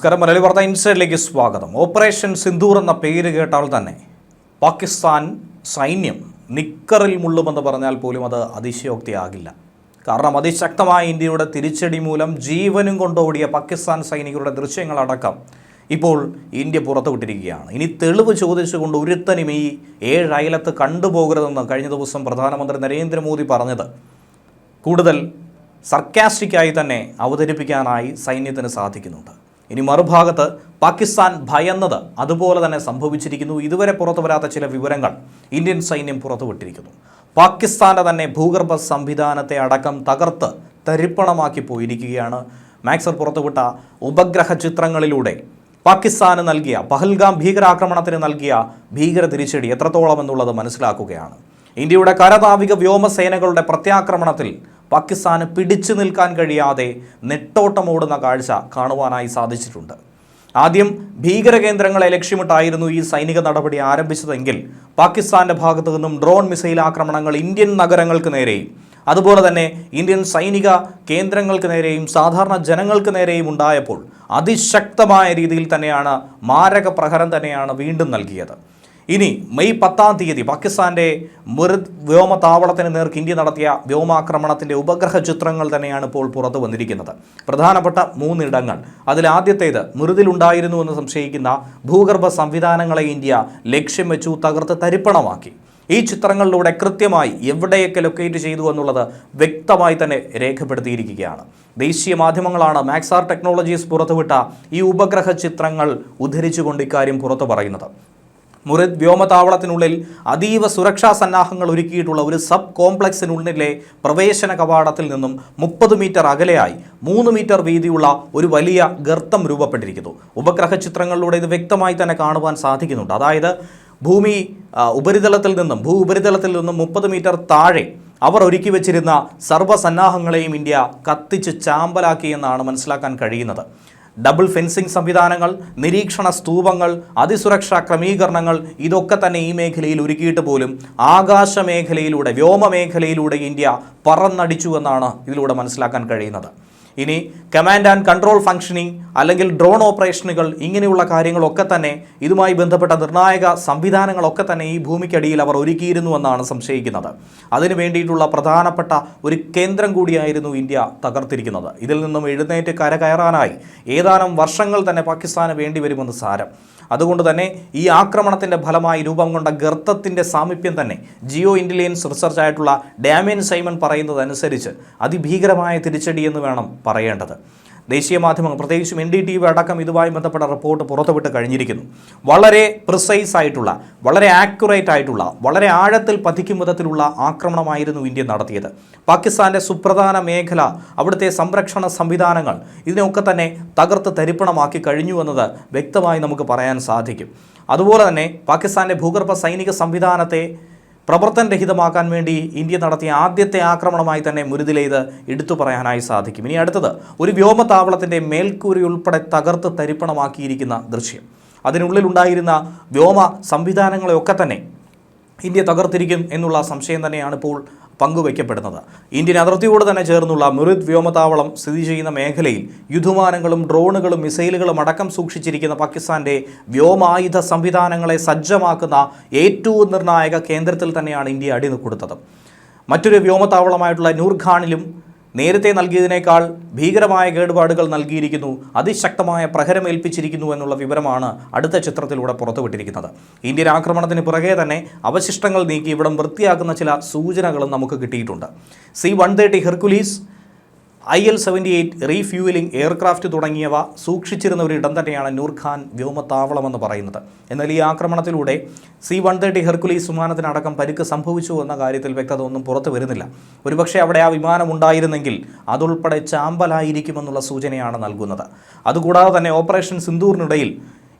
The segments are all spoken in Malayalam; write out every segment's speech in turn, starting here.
നമസ്കാരം. മലയാളി വാർത്ത ഇൻസൈഡിലേക്ക് സ്വാഗതം. ഓപ്പറേഷൻ സിന്ദൂർ എന്ന പേര് കേട്ടാൽ തന്നെ പാകിസ്ഥാൻ സൈന്യം നിക്കറിൽ മുള്ളുമെന്ന് പറഞ്ഞാൽ പോലും അത് അതിശയോക്തിയാകില്ല. കാരണം അതിശക്തമായ ഇന്ത്യയുടെ തിരിച്ചടി മൂലം ജീവനും കൊണ്ടോടിയ പാകിസ്ഥാൻ സൈനികരുടെ ദൃശ്യങ്ങളടക്കം ഇപ്പോൾ ഇന്ത്യ പുറത്തുവിട്ടിരിക്കുകയാണ്. ഇനി തെളിവ് ചോദിച്ചുകൊണ്ട് ഒരുത്തനും ഈ ഏഴ് അയലത്ത് കണ്ടുപോകരുതെന്ന് കഴിഞ്ഞ ദിവസം പ്രധാനമന്ത്രി നരേന്ദ്രമോദി പറഞ്ഞത്. കൂടുതൽ സർക്കാസ്റ്റിക്കായി തന്നെ അവതരിപ്പിക്കാനായി സൈന്യത്തിന് സാധിക്കുന്നുണ്ട്. ഇനി മറുഭാഗത്ത് പാകിസ്ഥാൻ ഭയന്നത് അതുപോലെ തന്നെ സംഭവിച്ചിരിക്കുന്നു. ഇതുവരെ പുറത്തു വരാത്ത ചില വിവരങ്ങൾ ഇന്ത്യൻ സൈന്യം പുറത്തുവിട്ടിരിക്കുന്നു. പാകിസ്ഥാന്റെ തന്നെ ഭൂഗർഭ സംവിധാനത്തെ അടക്കം തകർത്ത് തരിപ്പണമാക്കി പോയിരിക്കുകയാണ്. മാക്സർ പുറത്തുവിട്ട ഉപഗ്രഹ ചിത്രങ്ങളിലൂടെ പാകിസ്ഥാന് നൽകിയ പഹൽഗാം ഭീകരാക്രമണത്തിന് നൽകിയ ഭീകര തിരിച്ചടി എത്രത്തോളം എന്നുള്ളത് മനസ്സിലാക്കുകയാണ്. ഇന്ത്യയുടെ കരനാവിക വ്യോമസേനകളുടെ പ്രത്യാക്രമണത്തിൽ പാകിസ്ഥാന് പിടിച്ചു നിൽക്കാൻ കഴിയാതെ നെട്ടോട്ടമോടുന്ന കാഴ്ച കാണുവാനായി സാധിച്ചിട്ടുണ്ട്. ആദ്യം ഭീകരകേന്ദ്രങ്ങളെ ലക്ഷ്യമിട്ടായിരുന്നു ഈ സൈനിക നടപടി ആരംഭിച്ചതെങ്കിൽ പാകിസ്ഥാന്റെ ഭാഗത്തു നിന്നും ഡ്രോൺ മിസൈൽ ആക്രമണങ്ങൾ ഇന്ത്യൻ നഗരങ്ങൾക്ക് നേരെയും അതുപോലെ തന്നെ ഇന്ത്യൻ സൈനിക കേന്ദ്രങ്ങൾക്ക് നേരെയും സാധാരണ ജനങ്ങൾക്ക് നേരെയും ഉണ്ടായപ്പോൾ അതിശക്തമായ രീതിയിൽ തന്നെയാണ് മാരക പ്രഹരം തന്നെയാണ് വീണ്ടും നൽകിയത്. ഇനി മെയ് പത്താം തീയതി പാകിസ്ഥാന്റെ മുറിദ് വ്യോമതാവളത്തിന് നേർക്ക് ഇന്ത്യ നടത്തിയ വ്യോമാക്രമണത്തിന്റെ ഉപഗ്രഹ ചിത്രങ്ങൾ തന്നെയാണ് ഇപ്പോൾ പുറത്തു വന്നിരിക്കുന്നത്. പ്രധാനപ്പെട്ട മൂന്നിടങ്ങൾ. അതിൽ ആദ്യത്തേത് മുറിദിലുണ്ടായിരുന്നു എന്ന് സംശയിക്കുന്ന ഭൂഗർഭ സംവിധാനങ്ങളെ ഇന്ത്യ ലക്ഷ്യം വെച്ചു തകർത്ത് തരിപ്പണമാക്കി. ഈ ചിത്രങ്ങളിലൂടെ കൃത്യമായി എവിടെയൊക്കെ ലൊക്കേറ്റ് ചെയ്തു എന്നുള്ളത് വ്യക്തമായി തന്നെ രേഖപ്പെടുത്തിയിരിക്കുകയാണ്. ദേശീയ മാധ്യമങ്ങളാണ് മാക്സാർ ടെക്നോളജീസ് പുറത്തുവിട്ട ഈ ഉപഗ്രഹ ചിത്രങ്ങൾ ഉദ്ധരിച്ചുകൊണ്ട് ഇക്കാര്യം പുറത്തു പറയുന്നത്. മുറിദ് വ്യോമതാവളത്തിനുള്ളിൽ അതീവ സുരക്ഷാ സന്നാഹങ്ങൾ ഒരുക്കിയിട്ടുള്ള ഒരു സബ് കോംപ്ലക്സിനുള്ളിലെ പ്രവേശന കവാടത്തിൽ നിന്നും മുപ്പത് മീറ്റർ അകലെയായി മൂന്ന് മീറ്റർ വീതിയുള്ള ഒരു വലിയ ഗർത്തം രൂപപ്പെട്ടിരിക്കുന്നു. ഉപഗ്രഹ ചിത്രങ്ങളിലൂടെ ഇത് വ്യക്തമായി തന്നെ കാണുവാൻ സാധിക്കുന്നുണ്ട്. അതായത് ഭൂമി ഉപരിതലത്തിൽ നിന്നും ഭൂ ഉപരിതലത്തിൽ നിന്നും മുപ്പത് മീറ്റർ താഴെ അവർ ഒരുക്കി വെച്ചിരുന്ന സർവസന്നാഹങ്ങളെയും ഇന്ത്യ കത്തിച്ച് ചാമ്പലാക്കി എന്നാണ് മനസ്സിലാക്കാൻ കഴിയുന്നത്. ഡബിൾ ഫെൻസിംഗ് സംവിധാനങ്ങൾ നിരീക്ഷണ സ്തൂപങ്ങൾ അതിസുരക്ഷാ ക്രമീകരണങ്ങൾ ഇതൊക്കെ തന്നെ ഈ മേഖലയിൽ ഒരുക്കിയിട്ട് പോലും ആകാശ മേഖലയിലൂടെ വ്യോമ മേഖലയിലൂടെ ഇന്ത്യ പറന്നടിച്ചു എന്നാണ് ഇതിലൂടെ മനസ്സിലാക്കാൻ കഴിയുന്നത്. ഇനി കമാൻഡ് ആൻഡ് കൺട്രോൾ ഫംഗ്ഷനിങ് അല്ലെങ്കിൽ ഡ്രോൺ ഓപ്പറേഷനുകൾ ഇങ്ങനെയുള്ള കാര്യങ്ങളൊക്കെ തന്നെ ഇതുമായി ബന്ധപ്പെട്ട നിർണായക സംവിധാനങ്ങളൊക്കെ തന്നെ ഈ ഭൂമിക്കടിയിൽ അവർ ഒരുക്കിയിരുന്നുവെന്നാണ് സംശയിക്കുന്നത്. അതിനു വേണ്ടിയിട്ടുള്ള പ്രധാനപ്പെട്ട ഒരു കേന്ദ്രം കൂടിയായിരുന്നു ഇന്ത്യ തകർത്തിരിക്കുന്നത്. ഇതിൽ നിന്നും എഴുന്നേറ്റ് കരകയറാനായി ഏതാനും വർഷങ്ങൾ തന്നെ പാകിസ്ഥാന് വേണ്ടി വരുമെന്ന് സാരം. അതുകൊണ്ട് തന്നെ ഈ ആക്രമണത്തിന്റെ ഫലമായി രൂപം കൊണ്ട ഗർത്തത്തിന്റെ സാമീപ്യം തന്നെ ജിയോ ഇന്റലിജൻസ് റിസർച്ച് ആയിട്ടുള്ള ഡാമിയൻ സൈമൺ പറയുന്നതനുസരിച്ച് അതിഭീകരമായ തിരിച്ചടിയെന്ന് വേണം പറയേണ്ടത്. ദേശീയ മാധ്യമങ്ങൾ പ്രത്യേകിച്ചും എൻ ഡി ടി വി അടക്കം ഇതുമായി ബന്ധപ്പെട്ട റിപ്പോർട്ട് പുറത്തുവിട്ട് കഴിഞ്ഞിരിക്കുന്നു. വളരെ പ്രിസൈസ് ആയിട്ടുള്ള വളരെ ആക്യുറേറ്റ് ആയിട്ടുള്ള വളരെ ആഴത്തിൽ പതിക്കും വിധത്തിലുള്ള ആക്രമണമായിരുന്നു ഇന്ത്യ നടത്തിയത്. പാകിസ്ഥാന്റെ സുപ്രധാന മേഖല അവിടുത്തെ സംരക്ഷണ സംവിധാനങ്ങൾ ഇതിനെയൊക്കെ തന്നെ തകർത്ത് തരിപ്പണമാക്കി കഴിഞ്ഞു എന്നത് വ്യക്തമായി നമുക്ക് പറയാൻ സാധിക്കും. അതുപോലെ തന്നെ പാകിസ്ഥാന്റെ ഭൂഗർഭ സൈനിക സംവിധാനത്തെ പ്രവർത്തനരഹിതമാക്കാൻ വേണ്ടി ഇന്ത്യ നടത്തിയ ആദ്യത്തെ ആക്രമണമായി തന്നെ മുരുതിലെ ഇത് എടുത്തു പറയാനായി സാധിക്കും. ഇനി അടുത്തത് ഒരു വ്യോമതാവളത്തിന്റെ മേൽക്കൂരി ഉൾപ്പെടെ തകർത്ത് തരിപ്പണമാക്കിയിരിക്കുന്ന ദൃശ്യം. അതിനുള്ളിലുണ്ടായിരുന്ന വ്യോമ സംവിധാനങ്ങളെയൊക്കെ തന്നെ ഇന്ത്യ തകർത്തിരിക്കും എന്നുള്ള സംശയം തന്നെയാണ് ഇപ്പോൾ പങ്കുവയ്ക്കപ്പെടുന്നത്. ഇന്ത്യൻ അതിർത്തിയോട് തന്നെ ചേർന്നുള്ള മുറിദ് വ്യോമതാവളം സ്ഥിതി ചെയ്യുന്ന മേഖലയിൽ യുദ്ധമാനങ്ങളും ഡ്രോണുകളും മിസൈലുകളും അടക്കം സൂക്ഷിച്ചിരിക്കുന്ന പാകിസ്ഥാന്റെ വ്യോമായുധ സംവിധാനങ്ങളെ സജ്ജമാക്കുന്ന ഏറ്റവും നിർണായക കേന്ദ്രത്തിൽ തന്നെയാണ് ഇന്ത്യ അടിനുകൊടുത്തത് മറ്റൊരു വ്യോമതാവളമായിട്ടുള്ള നൂർഖാനിലും നേരത്തെ നൽകിയതിനേക്കാൾ ഭീകരമായ കേടുപാടുകൾ നൽകിയിരിക്കുന്നു അതിശക്തമായ പ്രഹരമേൽപ്പിച്ചിരിക്കുന്നു എന്നുള്ള വിവരമാണ് അടുത്ത ചിത്രത്തിലൂടെ പുറത്തുവിട്ടിരിക്കുന്നത്. ഇന്ത്യൻ ആക്രമണത്തിന് പുറകെ തന്നെ അവശിഷ്ടങ്ങൾ നീക്കി ഇവിടം വൃത്തിയാക്കുന്ന ചില സൂചനകളും നമുക്ക് കിട്ടിയിട്ടുണ്ട്. C one thirty Hercules I L seventy eight refuelling aircraft തുടങ്ങിയവ സൂക്ഷിച്ചിരുന്ന ഒരു ഇടം തന്നെയാണ് നൂർഖാൻ വ്യോമത്താവളമെന്ന് പറയുന്നത്. എന്നാൽ ഈ ആക്രമണത്തിലൂടെ സി വൺ തേർട്ടി ഹെർക്കുലീസ് വിമാനത്തിനടക്കം പരിക്ക് സംഭവിച്ചു എന്ന കാര്യത്തിൽ വ്യക്തത ഒന്നും പുറത്തു വരുന്നില്ല. ഒരുപക്ഷെ അവിടെ ആ വിമാനം ഉണ്ടായിരുന്നെങ്കിൽ അതുൾപ്പെടെ ചാമ്പലായിരിക്കുമെന്നുള്ള സൂചനയാണ് നൽകുന്നത്. അതുകൂടാതെ തന്നെ ഓപ്പറേഷൻ സിന്ദൂറിനിടയിൽ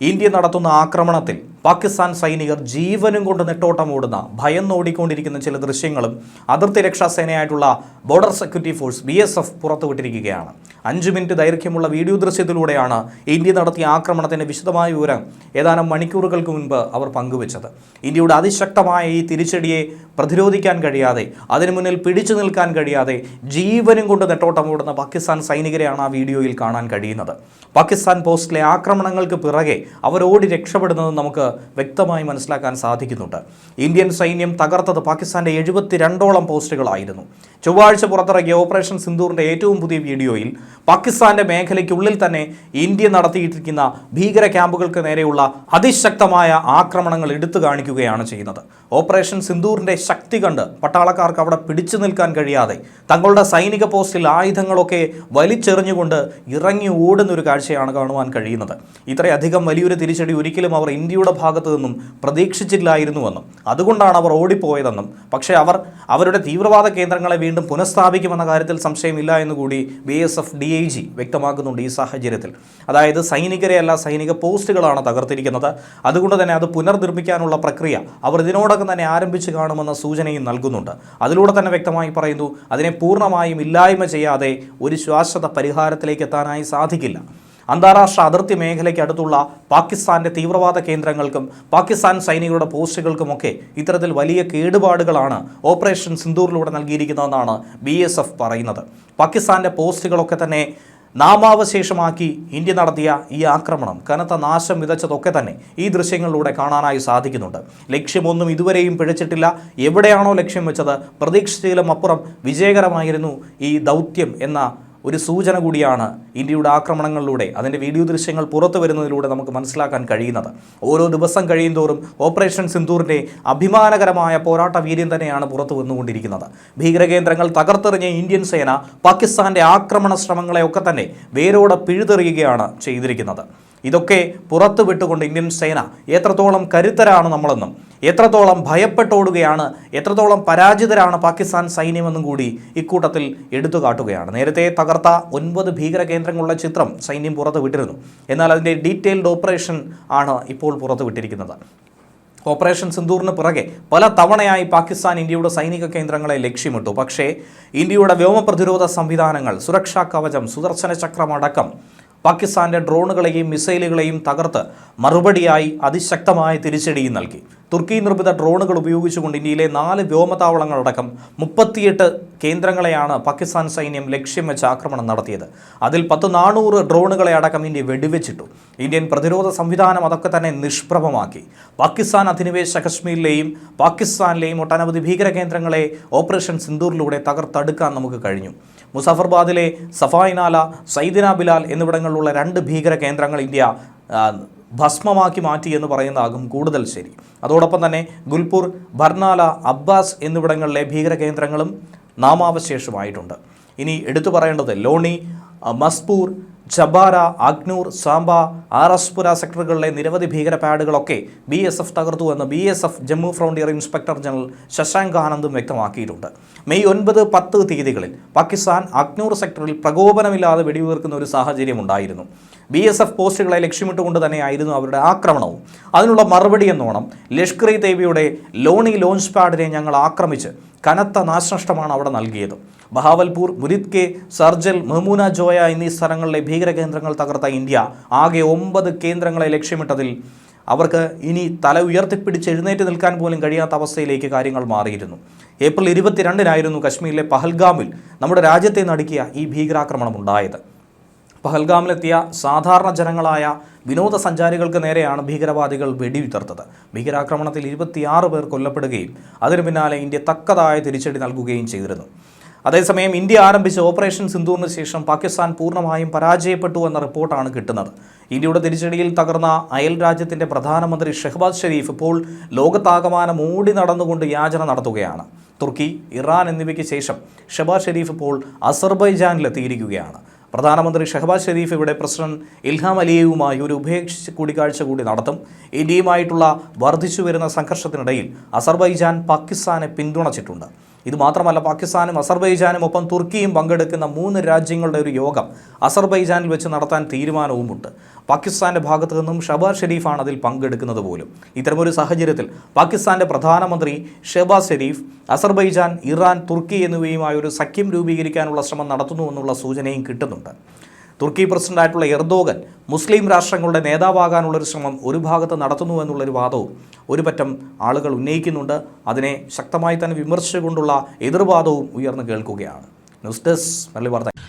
ഇന്ത്യ നടത്തുന്ന ആക്രമണത്തിൽ പാകിസ്ഥാൻ സൈനികർ ജീവനും കൊണ്ട് നെട്ടോട്ടമോടുന്ന ഭയന്നോടിക്കൊണ്ടിരിക്കുന്ന ചില ദൃശ്യങ്ങളും അതിർത്തി രക്ഷാ സേനയായിട്ടുള്ള border security force B S F പുറത്തുവിട്ടിരിക്കുകയാണ്. അഞ്ച് മിനിറ്റ് ദൈർഘ്യമുള്ള വീഡിയോ ദൃശ്യത്തിലൂടെയാണ് ഇന്ത്യ നടത്തിയ ആക്രമണത്തിന്റെ വിശദമായ വിവരം ഏതാനും മണിക്കൂറുകൾക്ക് മുൻപ് അവർ പങ്കുവച്ചത്. ഇന്ത്യയുടെ അതിശക്തമായ ഈ തിരിച്ചടിയെ പ്രതിരോധിക്കാൻ കഴിയാതെ അതിനു മുന്നിൽ പിടിച്ചു നിൽക്കാൻ കഴിയാതെ ജീവനും കൊണ്ട് നെട്ടോട്ടമോടുന്ന പാകിസ്ഥാൻ സൈനികരെയാണ് ആ വീഡിയോയിൽ കാണാൻ കഴിയുന്നത്. പാകിസ്ഥാൻ പോസ്റ്റിലെ ആക്രമണങ്ങൾക്ക് പിറകെ അവരോടി രക്ഷപ്പെടുന്നത് നമുക്ക് വ്യക്തമായി മനസ്സിലാക്കാൻ സാധിക്കുന്നുണ്ട്. ഇന്ത്യൻ സൈന്യം തകർത്തത് പാകിസ്ഥാന്റെ എഴുപത്തിരണ്ടോളം പോസ്റ്റുകളായിരുന്നു. ചൊവ്വാഴ്ച പുറത്തിറക്കിയ ഓപ്പറേഷൻ സിന്ദൂറിന്റെ ഏറ്റവും പുതിയ വീഡിയോയിൽ പാകിസ്ഥാന്റെ മേഖലയ്ക്കുള്ളിൽ തന്നെ ഇന്ത്യ നടത്തിയിട്ടിരിക്കുന്ന ഭീകര ക്യാമ്പുകൾക്ക് നേരെയുള്ള അതിശക്തമായ ആക്രമണങ്ങൾ എടുത്തു കാണിക്കുകയാണ് ചെയ്യുന്നത്. ഓപ്പറേഷൻ സിന്ദൂറിന്റെ ശക്തി കണ്ട് പട്ടാളക്കാർക്ക് അവിടെ പിടിച്ചു നിൽക്കാൻ കഴിയാതെ തങ്ങളുടെ സൈനിക പോസ്റ്റിൽ ആയുധങ്ങളൊക്കെ വലിച്ചെറിഞ്ഞുകൊണ്ട് ഇറങ്ങി ഓടുന്ന ഒരു കാഴ്ചയാണ് കാണുവാൻ കഴിയുന്നത്. ഇത്രയധികം വലിയൊരു തിരിച്ചടി ഒരിക്കലും അവർ ഇന്ത്യയുടെ ഭാഗത്തു നിന്നും പ്രതീക്ഷിച്ചില്ലായിരുന്നുവെന്നും അതുകൊണ്ടാണ് അവർ ഓടിപ്പോയതെന്നും പക്ഷേ അവർ അവരുടെ തീവ്രവാദ കേന്ദ്രങ്ങളെ വീണ്ടും പുനഃസ്ഥാപിക്കുമെന്ന കാര്യത്തിൽ സംശയമില്ല എന്നുകൂടി B S F D I G വ്യക്തമാക്കുന്നുണ്ട് ഈ സാഹചര്യത്തിൽ. അതായത് സൈനികരെയല്ല സൈനിക പോസ്റ്റുകളാണ് തകർത്തിരിക്കുന്നത്. അതുകൊണ്ട് തന്നെ അത് പുനർനിർമ്മിക്കാനുള്ള പ്രക്രിയ അവർ ഇതിനോടകം തന്നെ ആരംഭിച്ചു കാണുമെന്ന സൂചനയും നൽകുന്നുണ്ട്. അതിലൂടെ തന്നെ വ്യക്തമായി പറയുന്നു അതിനെ പൂർണമായും ഇല്ലായ്മ ചെയ്യാതെ ഒരു ശാശ്വത പരിഹാരത്തിലേക്ക് എത്താനായി സാധിക്കില്ല. അന്താരാഷ്ട്ര അതിർത്തി മേഖലയ്ക്ക് അടുത്തുള്ള പാകിസ്ഥാന്റെ തീവ്രവാദ കേന്ദ്രങ്ങൾക്കും പാകിസ്ഥാൻ സൈനികരുടെ പോസ്റ്റുകൾക്കുമൊക്കെ ഇത്തരത്തിൽ വലിയ കേടുപാടുകളാണ് ഓപ്പറേഷൻ സിന്ദൂറിലൂടെ നൽകിയിരിക്കുന്നതെന്നാണ് ബി എസ് എഫ് പറയുന്നത്. പാകിസ്ഥാന്റെ പോസ്റ്റുകളൊക്കെ തന്നെ നാമാവശേഷമാക്കി ഇന്ത്യ നടത്തിയ ഈ ആക്രമണം കനത്ത നാശം വിതച്ചതൊക്കെ തന്നെ ഈ ദൃശ്യങ്ങളിലൂടെ കാണാനായി സാധിക്കുന്നുണ്ട്. ലക്ഷ്യമൊന്നും ഇതുവരെയും പിഴച്ചിട്ടില്ല. എവിടെയാണോ ലക്ഷ്യം വെച്ചത് പ്രതീക്ഷിച്ചതിലും അപ്പുറം വിജയകരമായിരുന്നു ഈ ദൗത്യം എന്ന ഒരു സൂചന കൂടിയാണ് ഇന്ത്യയുടെ ആക്രമണങ്ങളിലൂടെ അതിന്റെ വീഡിയോ ദൃശ്യങ്ങൾ പുറത്തു വരുന്നതിലൂടെ നമുക്ക് മനസ്സിലാക്കാൻ കഴിയുന്നത്. ഓരോ ദിവസം കഴിയുന്തോറും ഓപ്പറേഷൻ സിന്ധൂറിന്റെ അഭിമാനകരമായ പോരാട്ട വീര്യം തന്നെയാണ് പുറത്തു വന്നുകൊണ്ടിരിക്കുന്നത്. ഭീകരകേന്ദ്രങ്ങൾ തകർത്തെറിഞ്ഞ ഇന്ത്യൻ സേന പാകിസ്ഥാന്റെ ആക്രമണ ശ്രമങ്ങളെയൊക്കെ തന്നെ വേരോടെ പിഴുതെറിയുകയാണ് ചെയ്തിരിക്കുന്നത്. ഇതൊക്കെ പുറത്തു വിട്ടുകൊണ്ട് ഇന്ത്യൻ സേന എത്രത്തോളം കരുത്തരാണ് നമ്മളെന്നും എത്രത്തോളം ഭയപ്പെട്ടോടുകയാണ് എത്രത്തോളം പരാജിതരാണ് പാകിസ്ഥാൻ സൈന്യമെന്നും കൂടി ഇക്കൂട്ടത്തിൽ എടുത്തു കാട്ടുകയാണ്. നേരത്തെ തകർത്ത ഒൻപത് ഭീകര കേന്ദ്രങ്ങളുള്ള ചിത്രം സൈന്യം പുറത്തു വിട്ടിരുന്നു. എന്നാൽ അതിന്റെ ഡീറ്റെയിൽഡ് ഓപ്പറേഷൻ ആണ് ഇപ്പോൾ പുറത്തു വിട്ടിരിക്കുന്നത്. ഓപ്പറേഷൻ സിന്ദൂറിന് പുറകെ പല തവണയായി പാകിസ്ഥാൻ ഇന്ത്യയുടെ സൈനിക കേന്ദ്രങ്ങളെ ലക്ഷ്യമിട്ടു. പക്ഷേ ഇന്ത്യയുടെ വ്യോമ പ്രതിരോധ സംവിധാനങ്ങൾ സുരക്ഷാ കവചം സുദർശന ചക്രമടക്കം പാകിസ്ഥാന്റെ ഡ്രോണുകളെയും മിസൈലുകളെയും തകർത്ത് മറുപടിയായി അതിശക്തമായ തിരിച്ചടിയും നൽകി. തുർക്കി നിർമ്മിത ഡ്രോണുകൾ ഉപയോഗിച്ചുകൊണ്ട് ഇന്ത്യയിലെ നാല് വ്യോമതാവളങ്ങളടക്കം മുപ്പത്തിയെട്ട് കേന്ദ്രങ്ങളെയാണ് പാകിസ്ഥാൻ സൈന്യം ലക്ഷ്യം വെച്ച് ആക്രമണം നടത്തിയത്. അതിൽ പത്ത് നാനൂറ് ഡ്രോണുകളെ അടക്കം ഇന്ത്യ വെടിവെച്ചിട്ടു. ഇന്ത്യൻ പ്രതിരോധ സംവിധാനം അതൊക്കെ തന്നെ നിഷ്പ്രഭമാക്കി. പാകിസ്ഥാൻ അധിനിവേശ കശ്മീരിലെയും പാകിസ്ഥാനിലെയും ഒട്ടനവധി ഭീകര കേന്ദ്രങ്ങളെ ഓപ്പറേഷൻ സിന്ദൂറിലൂടെ തകർത്തെടുക്കാൻ നമുക്ക് കഴിഞ്ഞു. മുസാഫർബാദിലെ സഫായിനാല സൈദിന ബിലാൽ എന്നിവിടങ്ങളിലുള്ള രണ്ട് ഭീകര കേന്ദ്രങ്ങൾ ഇന്ത്യ ഭസ്മമാക്കി മാറ്റി എന്ന് പറയുന്നതാകും കൂടുതൽ ശരി. അതോടൊപ്പം തന്നെ ഗുൽപൂർ ബർനാല അബ്ബാസ് എന്നിവിടങ്ങളിലെ ഭീകര കേന്ദ്രങ്ങളും നാമാവശേഷമായിട്ടുണ്ട്. ഇനി എടുത്തു പറയേണ്ടത് ലോണി മസ്പൂർ ചബാര അഗ്നൂർ സാമ്പ ആർ എസ് പുര സെക്ടറുകളിലെ നിരവധി ഭീകര പാഡുകളൊക്കെ ബി എസ് എഫ് തകർത്തു എന്ന് B S F Jammu frontier inspector general Shashank ആനന്ദും വ്യക്തമാക്കിയിട്ടുണ്ട്. മെയ് ഒൻപത് പത്ത് തീയതികളിൽ പാകിസ്ഥാൻ അഗ്നൂർ സെക്ടറിൽ പ്രകോപനമില്ലാതെ വെടിവീർക്കുന്ന ഒരു സാഹചര്യം ഉണ്ടായിരുന്നു. ബി എസ് എഫ് പോസ്റ്റുകളെ ലക്ഷ്യമിട്ടുകൊണ്ട് തന്നെയായിരുന്നു അവരുടെ ആക്രമണവും. അതിനുള്ള മറുപടി എന്നോണം ലഷ്കർ ഇ തേബിയുടെ ലോണി ലോഞ്ച് പാഡിനെ ഞങ്ങൾ ആക്രമിച്ച് കനത്ത നാശനഷ്ടമാണ് അവിടെ നൽകിയത്. ബഹാവൽപൂർ മുരിദ് കെ സർജൽ മെഹ്മൂന ജോയ എന്നീ സ്ഥലങ്ങളിലെ ഭീകര കേന്ദ്രങ്ങൾ തകർത്ത ഇന്ത്യ ആകെ ഒമ്പത് കേന്ദ്രങ്ങളെ ലക്ഷ്യമിട്ടതിൽ അവർക്ക് ഇനി തല ഉയർത്തിപ്പിടിച്ച് എഴുന്നേറ്റ് നിൽക്കാൻ പോലും കഴിയാത്ത അവസ്ഥയിലേക്ക് കാര്യങ്ങൾ മാറിയിരുന്നു. ഏപ്രിൽ ഇരുപത്തിരണ്ടിനായിരുന്നു കശ്മീരിലെ പഹൽഗാമിൽ നമ്മുടെ രാജ്യത്തെ നടുക്കിയ ഈ ഭീകരാക്രമണം ഉണ്ടായത്. പഹൽഗാമിലെത്തിയ സാധാരണ ജനങ്ങളായ വിനോദസഞ്ചാരികൾക്ക് നേരെയാണ് ഭീകരവാദികൾ വെടിയുതിർത്തത്. ഭീകരാക്രമണത്തിൽ ഇരുപത്തിയാറ് പേർ കൊല്ലപ്പെടുകയും അതിനു പിന്നാലെ ഇന്ത്യ തക്കതായ തിരിച്ചടി നൽകുകയും ചെയ്തിരുന്നു. അതേസമയം ഇന്ത്യ ആരംഭിച്ച ഓപ്പറേഷൻ സിന്ധുവിന് ശേഷം പാകിസ്ഥാൻ പൂർണമായും പരാജയപ്പെട്ടു എന്ന റിപ്പോർട്ടാണ് കിട്ടുന്നത്. ഇന്ത്യയുടെ തിരിച്ചടിയിൽ തകർന്ന അയൽ രാജ്യത്തിന്റെ പ്രധാനമന്ത്രി ഷെഹ്ബാസ് ഷെരീഫ് ഇപ്പോൾ ലോകത്താകമാനം ഓടി നടന്നുകൊണ്ട് യാചന നടത്തുകയാണ്. തുർക്കി ഇറാൻ എന്നിവയ്ക്ക് ശേഷം ഷെബാദ് ഷെരീഫ് ഇപ്പോൾ അസർബൈജാനിലെത്തിയിരിക്കുകയാണ്. പ്രധാനമന്ത്രി ഷഹബാസ് ഷെരീഫ് ഇവിടെ പ്രസിഡന്റ് ഇൽഹാം അലിയവുമായി ഒരു ഉഭയകക്ഷി കൂടിക്കാഴ്ച കൂടി നടത്തും. ഇന്ത്യയുമായിട്ടുള്ള വർദ്ധിച്ചു വരുന്ന സംഘർഷത്തിനിടയിൽ അസർബൈജാൻ പാകിസ്ഥാനെ പിന്തുണച്ചിട്ടുണ്ട്. ഇത് മാത്രമല്ല പാകിസ്ഥാനും അസർബൈജാനും ഒപ്പം തുർക്കിയും പങ്കെടുക്കുന്ന മൂന്ന് രാജ്യങ്ങളുടെ ഒരു യോഗം അസർബൈജാനിൽ വെച്ച് നടത്താൻ തീരുമാനവുമുണ്ട്. പാകിസ്ഥാന്റെ ഭാഗത്തു നിന്നും ഷബാസ് ഷെരീഫാണ് അതിൽ പങ്കെടുക്കുന്നത് പോലും. ഇത്തരമൊരു സാഹചര്യത്തിൽ പാകിസ്ഥാന്റെ പ്രധാനമന്ത്രി ഷെബാസ് ഷെരീഫ് അസർബൈജാൻ ഇറാൻ തുർക്കി എന്നിവയുമായി ഒരു സഖ്യം രൂപീകരിക്കാനുള്ള ശ്രമം നടത്തുന്നു എന്നുള്ള സൂചനയും കിട്ടുന്നുണ്ട്. തുർക്കി പ്രസിഡന്റായിട്ടുള്ള എർദോഗൻ മുസ്ലിം രാഷ്ട്രങ്ങളുടെ നേതാവാകാനുള്ളൊരു ശ്രമം ഒരു ഭാഗത്ത് നടത്തുന്നു എന്നുള്ളൊരു വാദവും ഒരു പറ്റം ആളുകൾ ഉന്നയിക്കുന്നുണ്ട്. അതിനെ ശക്തമായി തന്നെ വിമർശിച്ചുകൊണ്ടുള്ള എതിർവാദവും ഉയർന്നു കേൾക്കുകയാണ്. ന്യൂസ് ഡെസ്ക് മരളി വാർത്ത.